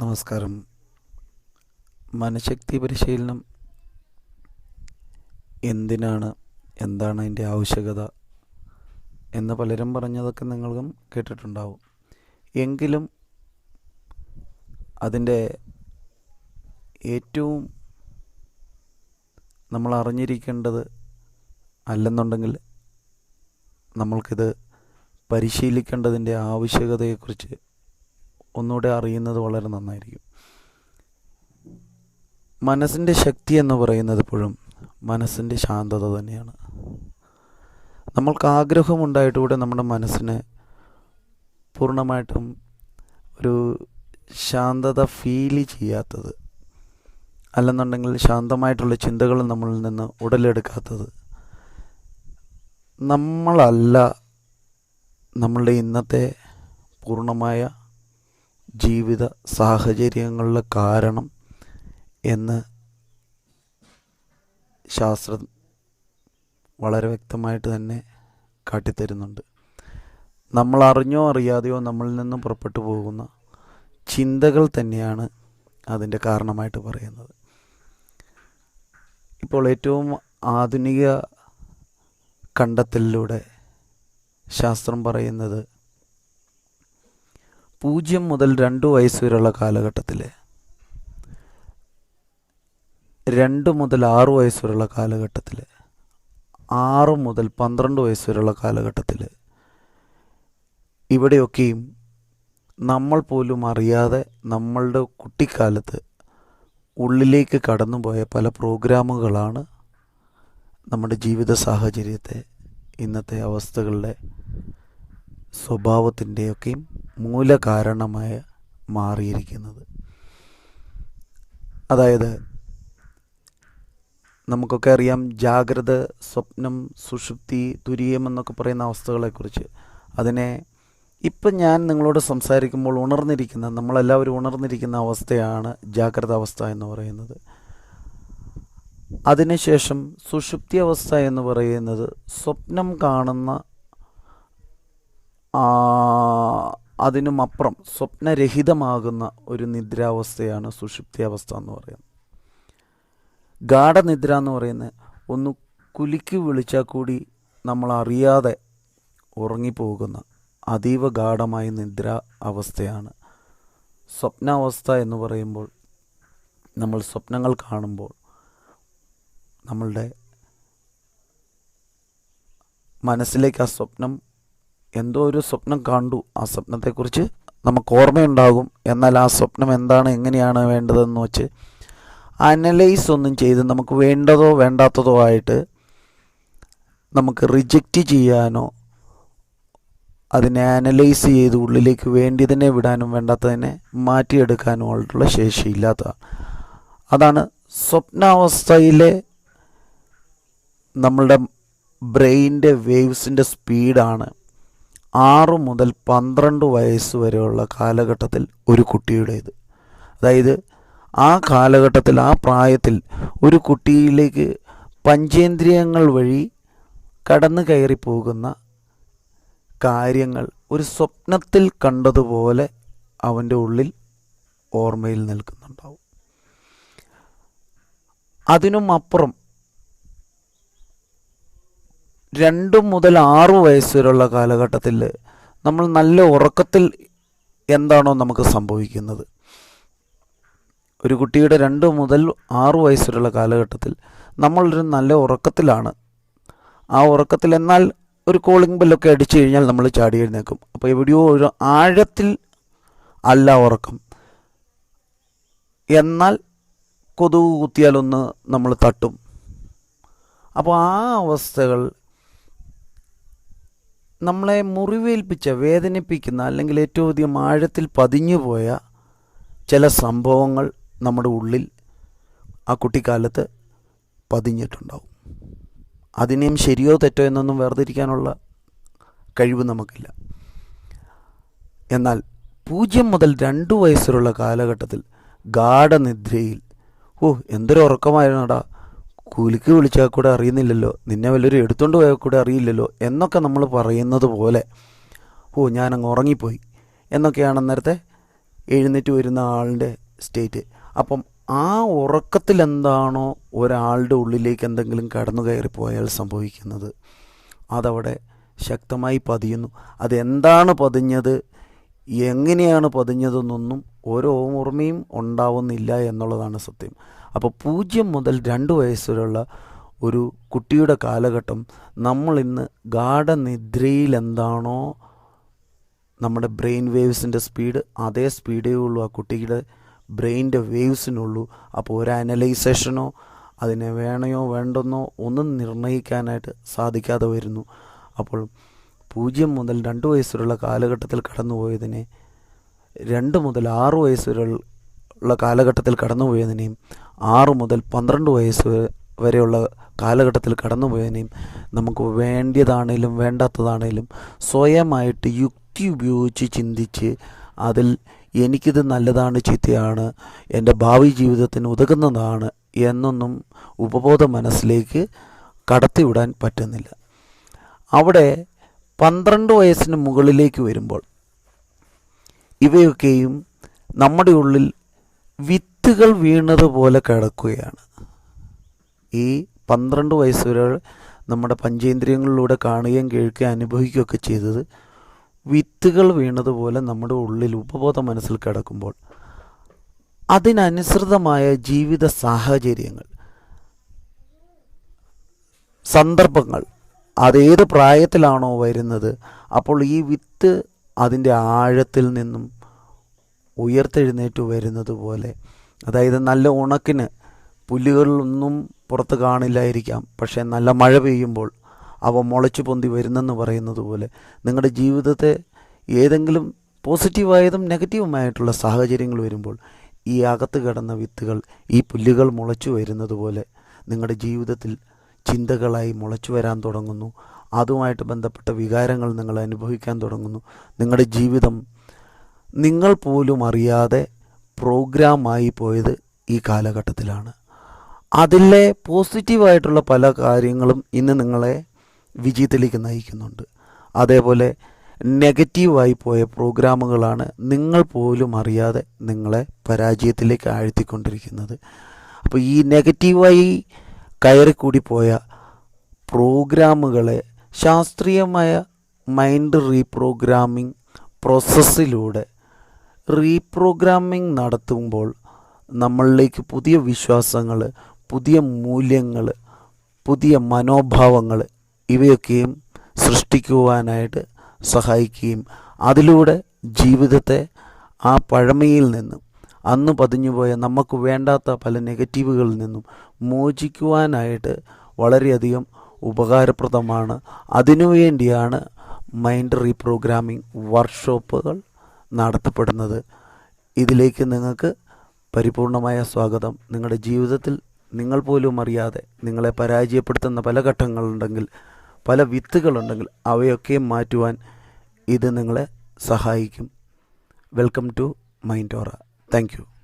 നമസ്കാരം. മനഃശക്തി പരിശീലനം എന്തിനാണ്? എന്താണ് അതിന്റെ ആവശ്യകത? എന്ന് പലരും പറഞ്ഞതൊക്കെ നിങ്ങൾക്കും കേട്ടിട്ടുണ്ടാവും. എങ്കിലും അതിന്റെ ഏറ്റവും നമ്മൾ അറിഞ്ഞിരിക്കേണ്ടത് അല്ലെന്നുണ്ടെങ്കിൽ നമ്മൾക്കിത് പരിശീലിക്കേണ്ടതിന്റെ ആവശ്യകതയെക്കുറിച്ച് ഒന്നുകൂടെ അറിയുന്നത് വളരെ നന്നായിരിക്കും. മനസ്സിന്റെ ശക്തി എന്ന് പറയുന്നത് എപ്പോഴും മനസ്സിന്റെ ശാന്തത തന്നെയാണ്. നമ്മൾക്ക് ആഗ്രഹമുണ്ടായിട്ട് കൂടെ നമ്മുടെ മനസ്സിന് പൂർണമായിട്ടും ഒരു ശാന്തത ഫീൽ ചെയ്യാത്തത് അല്ലെന്നുണ്ടെങ്കിൽ ശാന്തമായിട്ടുള്ള ചിന്തകൾ നമ്മളിൽ നിന്ന് ഉടലെടുക്കാത്തത് നമ്മളല്ല നമ്മളുടെ ഇന്നത്തെ പൂർണമായ ജീവിത സാഹചര്യങ്ങളുടെ കാരണം എന്ന് ശാസ്ത്രം വളരെ വ്യക്തമായിട്ട് തന്നെ കാട്ടിത്തരുന്നുണ്ട്. നമ്മൾ അറിഞ്ഞോ അറിയാതെയോ നമ്മളിൽ നിന്നും പുറപ്പെട്ടു പോകുന്ന ചിന്തകൾ തന്നെയാണ് അതിന്റെ കാരണമായിട്ട് പറയുന്നത്. ഇപ്പോൾ ഏറ്റവും ആധുനിക കണ്ടെത്തലിലൂടെ ശാസ്ത്രം പറയുന്നത് പൂജ്യം മുതൽ രണ്ട് വയസ്സ് വരെയുള്ള കാലഘട്ടത്തിൽ രണ്ട് മുതൽ ആറ് വയസ്സ് വരെയുള്ള കാലഘട്ടത്തിൽ ആറ് മുതൽ പന്ത്രണ്ട് വയസ്സ് വരെയുള്ള കാലഘട്ടത്തിൽ ഇവിടെയൊക്കെയും നമ്മൾ പോലും അറിയാതെ നമ്മളുടെ കുട്ടിക്കാലത്ത് ഉള്ളിലേക്ക് കടന്നുപോയ പല പ്രോഗ്രാമുകളാണ് നമ്മുടെ ജീവിത സാഹചര്യത്തെ ഇന്നത്തെ അവസ്ഥകളുടെ സ്വഭാവത്തിന്റെയൊക്കെയും മൂലകാരണമായി മാറിയിരിക്കുന്നത്. അതായത് നമുക്കൊക്കെ അറിയാം ജാഗ്രത സ്വപ്നം സുഷുപ്തി തുരീയം എന്നൊക്കെ പറയുന്ന അവസ്ഥകളെക്കുറിച്ച്. അതിനെ ഇപ്പം ഞാൻ നിങ്ങളോട് സംസാരിക്കുമ്പോൾ ഉണർന്നിരിക്കുന്ന നമ്മളെല്ലാവരും ഉണർന്നിരിക്കുന്ന അവസ്ഥയാണ് ജാഗ്രത അവസ്ഥ എന്ന് പറയുന്നത്. അതിനുശേഷം സുഷുപ്തി അവസ്ഥ എന്ന് പറയുന്നത് സ്വപ്നം കാണുന്ന അതിനുമപ്പുറം സ്വപ്നരഹിതമാകുന്ന ഒരു നിദ്രാവസ്ഥയാണ് സുഷുപ്തി അവസ്ഥ എന്ന് പറയുന്നത്. ഗാഠനിദ്ര എന്ന് പറയുന്നത് ഒന്ന് കുലുക്കി വിളിച്ചാൽ കൂടി നമ്മൾ അറിയാതെ ഉറങ്ങിപ്പോകുന്ന അതീവ ഗാഠമായ നിദ്ര അവസ്ഥയാണ്. സ്വപ്നാവസ്ഥ എന്ന് പറയുമ്പോൾ നമ്മൾ സ്വപ്നങ്ങൾ കാണുമ്പോൾ നമ്മളുടെ മനസ്സിലേക്ക് ആ സ്വപ്നം എന്തോ ഒരു സ്വപ്നം കണ്ടു. ആ സ്വപ്നത്തെക്കുറിച്ച് നമുക്ക് ഓർമ്മയുണ്ടാകും. എന്നാൽ ആ സ്വപ്നം എന്താണ് എങ്ങനെയാണ് വേണ്ടതെന്ന് വെച്ച് അനലൈസ് ഒന്നും ചെയ്ത് നമുക്ക് വേണ്ടതോ വേണ്ടാത്തതോ ആയിട്ട് നമുക്ക് റിജക്റ്റ് ചെയ്യാനോ അതിനെ അനലൈസ് ചെയ്ത് ഉള്ളിലേക്ക് വേണ്ടിയതിനെ വിടാനും വേണ്ടാത്തതിനെ മാറ്റിയെടുക്കാനും ആയിട്ടുള്ള ശേഷിയില്ലാത്ത അതാണ് സ്വപ്നാവസ്ഥയിലെ നമ്മളുടെ ബ്രെയിന്റെ വേവ്സിന്റെ സ്പീഡാണ് ആറ് മുതൽ പന്ത്രണ്ട് വയസ്സ് വരെയുള്ള കാലഘട്ടത്തിൽ ഒരു കുട്ടിയുടേത്. അതായത് ആ കാലഘട്ടത്തിൽ ആ പ്രായത്തിൽ ഒരു കുട്ടിയിലേക്ക് പഞ്ചേന്ദ്രിയങ്ങൾ വഴി കടന്നു കയറി പോകുന്ന കാര്യങ്ങൾ ഒരു സ്വപ്നത്തിൽ കണ്ടതുപോലെ അവന്റെ ഉള്ളിൽ ഓർമ്മയിൽ നിൽക്കുന്നുണ്ടാവും. അതിനും അപ്പുറം രണ്ട് മുതൽ ആറ് വയസ്സ് വരെയുള്ള കാലഘട്ടത്തിൽ നമ്മൾ നല്ല ഉറക്കത്തിൽ എന്താണോ നമുക്ക് സംഭവിക്കുന്നത്. ഒരു കുട്ടിയുടെ രണ്ട് മുതൽ ആറ് വയസ്സ് വരെയുള്ള കാലഘട്ടത്തിൽ നമ്മളൊരു നല്ല ഉറക്കത്തിലാണ്. ആ ഉറക്കത്തിൽ എന്നാൽ ഒരു കോളിംഗ് ബെല്ലൊക്കെ അടിച്ചു കഴിഞ്ഞാൽ നമ്മൾ ചാടി എഴുന്നേക്കും അപ്പോൾ എവിടെയോ ഒരു ആഴത്തിൽ അല്ല ഉറക്കം. എന്നാൽ കൊതുക് കുത്തിയാലൊന്ന് നമ്മൾ തട്ടും. അപ്പോൾ ആ അവസ്ഥകൾ നമ്മളെ മുറിവേൽപ്പിച്ച വേദനിപ്പിക്കുന്ന അല്ലെങ്കിൽ ഏറ്റവും അധികം ആഴത്തിൽ പതിഞ്ഞു പോയ ചില സംഭവങ്ങൾ നമ്മുടെ ഉള്ളിൽ ആ കുട്ടിക്കാലത്ത് പതിഞ്ഞിട്ടുണ്ടാവും. അതിനെയും ശരിയോ തെറ്റോ എന്നൊന്നും വേർതിരിക്കാനുള്ള കഴിവ് നമുക്കില്ല. എന്നാൽ പൂജ്യം മുതൽ രണ്ട് വയസ്സിലുള്ള കാലഘട്ടത്തിൽ ഗാഠനിദ്രയിൽ ഓ എന്തൊരു ഉറക്കമായിരുന്നടാ. കുലുക്കി വിളിച്ചാൽ കൂടെ അറിയുന്നില്ലല്ലോ. നിന്നെ വല്ലൊരു എടുത്തുകൊണ്ട് പോയാൽ കൂടെ അറിയില്ലല്ലോ എന്നൊക്കെ നമ്മൾ പറയുന്നത് പോലെ. ഓ ഞാനങ്ങ് ഉറങ്ങിപ്പോയി. എന്നൊക്കെയാണ് അന്നേരത്തെ എഴുന്നേറ്റ് വരുന്ന ആളിന്റെ സ്റ്റേറ്റ് അപ്പം ആ ഉറക്കത്തിൽ എന്താണോ ഒരാളുടെ ഉള്ളിലേക്ക് എന്തെങ്കിലും കടന്നു കയറിപ്പോയാൽ സംഭവിക്കുന്നത്. അതവിടെ ശക്തമായി പതിയുന്നു. അതെന്താണ് പതിഞ്ഞത്? എങ്ങനെയാണ് പതിഞ്ഞതെന്നൊന്നും ഓരോ ഓർമ്മയും ഉണ്ടാവുന്നില്ല എന്നുള്ളതാണ് സത്യം. അപ്പോൾ പൂജ്യം മുതൽ രണ്ട് വയസ്സുവരെയുള്ള ഒരു കുട്ടിയുടെ കാലഘട്ടം നമ്മളിന്ന് ഗാഠനിദ്രയിൽ എന്താണോ നമ്മുടെ ബ്രെയിൻ വേവ്സിന്റെ സ്പീഡ് അതേ സ്പീഡേ ഉള്ളൂ ആ കുട്ടിയുടെ ബ്രെയിന്റെ വേവ്സിനുള്ളൂ. അപ്പോൾ ഒരു അനലൈസേഷനോ അതിനെ വേണയോ വേണ്ടെന്നോ ഒന്നും നിർണയിക്കാനായിട്ട് സാധിക്കാതെ വരുന്നു. അപ്പോൾ പൂജ്യം മുതൽ രണ്ട് വയസ്സുള്ള കാലഘട്ടത്തിൽ കടന്നുപോയതിനെ രണ്ട് മുതൽ ആറ് വയസ്സ് ഉള്ള കാലഘട്ടത്തിൽ കടന്നുപോയതിനെയും ആറ് മുതൽ പന്ത്രണ്ട് വയസ്സ് വരെയുള്ള കാലഘട്ടത്തിൽ കടന്നുപോയതിനെയും നമുക്ക് വേണ്ടിയതാണേലും വേണ്ടാത്തതാണേലും സ്വയമായിട്ട് യുക്തി ഉപയോഗിച്ച് ചിന്തിച്ച് അതിൽ എനിക്കിത് നല്ലതാണ് ചീത്തയാണ് എന്റെ ഭാവി ജീവിതത്തിന് ഉതകുന്നതാണ് എന്നൊന്നും ഉപബോധ മനസ്സിലേക്ക് കടത്തിവിടാൻ പറ്റുന്നില്ല. അവിടെ പന്ത്രണ്ട് വയസ്സിന് മുകളിലേക്ക് വരുമ്പോൾ ഇവയൊക്കെയും നമ്മുടെ ഉള്ളിൽ വിത്തുകൾ വീണതുപോലെ കിടക്കുകയാണ്. ഈ പന്ത്രണ്ട് വയസ്സ് വരെ നമ്മുടെ പഞ്ചേന്ദ്രിയങ്ങളിലൂടെ കാണുകയും കേൾക്കുകയും അനുഭവിക്കുകയൊക്കെ ചെയ്തത് വിത്തുകൾ വീണതുപോലെ നമ്മുടെ ഉള്ളിൽ ഉപബോധ മനസ്സിൽ കിടക്കുമ്പോൾ അതിനനുസൃതമായ ജീവിത സാഹചര്യങ്ങൾ സന്ദർഭങ്ങൾ അതേത് പ്രായത്തിലാണോ വരുന്നത് അപ്പോൾ ഈ വിത്ത് അതിന്റെ ആഴത്തിൽ നിന്നും ഉയർത്തെഴുന്നേറ്റ് വരുന്നത് പോലെ. അതായത് നല്ല ഉണക്കിന് പുല്ലുകളിലൊന്നും പുറത്ത് കാണില്ലായിരിക്കാം. പക്ഷേ നല്ല മഴ പെയ്യുമ്പോൾ അവ മുളച്ചു പൊന്തി വരുന്നെന്ന് പറയുന്നത് പോലെ നിങ്ങളുടെ ജീവിതത്തെ ഏതെങ്കിലും പോസിറ്റീവായതും നെഗറ്റീവുമായിട്ടുള്ള സാഹചര്യങ്ങൾ വരുമ്പോൾ ഈ അകത്ത് കിടന്ന വിത്തുകൾ ഈ പുല്ലുകൾ മുളച്ചു വരുന്നത് പോലെ നിങ്ങളുടെ ജീവിതത്തിൽ ചിന്തകളായി മുളച്ചു വരാൻ തുടങ്ങുന്നു. അതുമായിട്ട് ബന്ധപ്പെട്ട വികാരങ്ങൾ നിങ്ങൾ അനുഭവിക്കാൻ തുടങ്ങുന്നു. നിങ്ങളുടെ ജീവിതം നിങ്ങൾ പോലും അറിയാതെ പ്രോഗ്രാമായി പോയത് ഈ കാലഘട്ടത്തിലാണ്. അതിലെ പോസിറ്റീവായിട്ടുള്ള പല കാര്യങ്ങളും ഇന്ന് നിങ്ങളെ വിജയത്തിലേക്ക് നയിക്കുന്നുണ്ട്. അതേപോലെ നെഗറ്റീവായി പോയ പ്രോഗ്രാമുകളാണ് നിങ്ങൾ പോലും അറിയാതെ നിങ്ങളെ പരാജയത്തിലേക്ക് ആഴ്ത്തിക്കൊണ്ടിരിക്കുന്നത്. അപ്പോൾ ഈ നെഗറ്റീവായി കയറിക്കൂടി പോയ പ്രോഗ്രാമുകളെ ശാസ്ത്രീയമായ മൈൻഡ് റീപ്രോഗ്രാമിംഗ് പ്രോസസ്സിലൂടെ റീപ്രോഗ്രാമിംഗ് നടത്തുമ്പോൾ നമ്മളിലേക്ക് പുതിയ വിശ്വാസങ്ങൾ പുതിയ മൂല്യങ്ങൾ പുതിയ മനോഭാവങ്ങൾ ഇവയൊക്കെയും സൃഷ്ടിക്കുവാനായിട്ട് സഹായിക്കുകയും അതിലൂടെ ജീവിതത്തെ ആ പഴമയിൽ നിന്നും അന്ന് പതിഞ്ഞുപോയ നമുക്ക് വേണ്ടാത്ത പല നെഗറ്റീവുകളിൽ നിന്നും മോചിക്കുവാനായിട്ട് വളരെയധികം ഉപകാരപ്രദമാണ്. അതിനുവേണ്ടിയാണ് മൈൻഡ് റീപ്രോഗ്രാമിംഗ് വർക്ക്ഷോപ്പുകൾ നടത്തപ്പെടുന്നത്. ഇതിലേക്ക് നിങ്ങൾക്ക് പരിപൂർണമായ സ്വാഗതം. നിങ്ങളുടെ ജീവിതത്തിൽ നിങ്ങൾ പോലും അറിയാതെ നിങ്ങളെ പരാജയപ്പെടുത്തുന്ന പല ഘട്ടങ്ങളുണ്ടെങ്കിൽ പല വിത്തുകളുണ്ടെങ്കിൽ അവയൊക്കെ മാറ്റുവാൻ ഇത് നിങ്ങളെ സഹായിക്കും. Welcome to Mindora. Thank you.